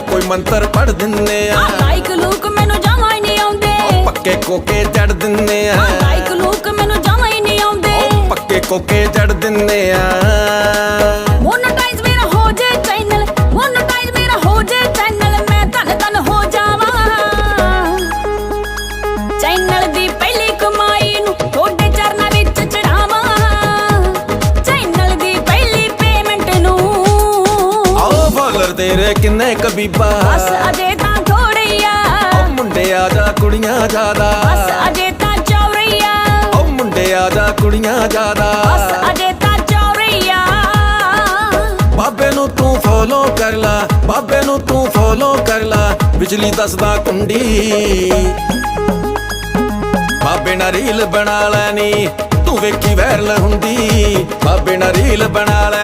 ਆ ਕੋਈ ਮੰਤਰ ਪੜ ਦਿੰਨੇ ਆ। ਲਾਈਕ ਲੂਕ ਮੈਨੂੰ ਜਮਾ ਹੀ ਨਹੀਂ ਆਉਂਦੇ। ਪੱਕੇ ਕੋਕੇ ਜੜ ਦਿੰਨੇ ਆ। ਲਾਈਕ ਲੂਕ ਮੈਨੂੰ ਜਮਾ ਹੀ ਨਹੀਂ ਆਉਂਦੇ। ਪੱਕੇ ਕੋਕੇ ਜੜ ਦਿੰਨੇ ਆ। ਤੇਰੇ ਕਿੰਨੇ ਕਬੀਬਾ? ਬਸ ਅਜੇ ਤਾਂ ਥੋੜੀ ਆ ਓ ਮੁੰਡੇ ਆ ਜਾ ਕੁੜੀਆਂ ਜ਼ਿਆਦਾ? ਬਸ ਅਜੇ ਤਾਂ ਚੌਰੀ ਆ ਓ ਮੁੰਡੇ ਆ ਜਾ ਕੁੜੀਆਂ ਜ਼ਿਆਦਾ? ਬਸ ਅਜੇ ਤਾਂ ਚੌਰੀ ਆ ਬਾਬੇ ਨੂੰ ਤੂੰ ਫੋਲੋ ਕਰ ਲਾ ਬਾਬੇ ਨੂੰ ਤੂੰ ਫੋਲੋ ਕਰ ਲਾ ਬਿਜਲੀ ਦੱਸਦਾ ਕੁੰਡੀ। ਬਾਬੇ ਨਾਲ ਰੀਲ ਬਣਾ ਲੈਣੀ ਤੂੰ ਵੇਖੀ ਵਾਇਰਲ ਹੁੰਦੀ। ਬਾਬੇ ਨਾਲ ਰੀਲ ਬਣਾ ਲੈ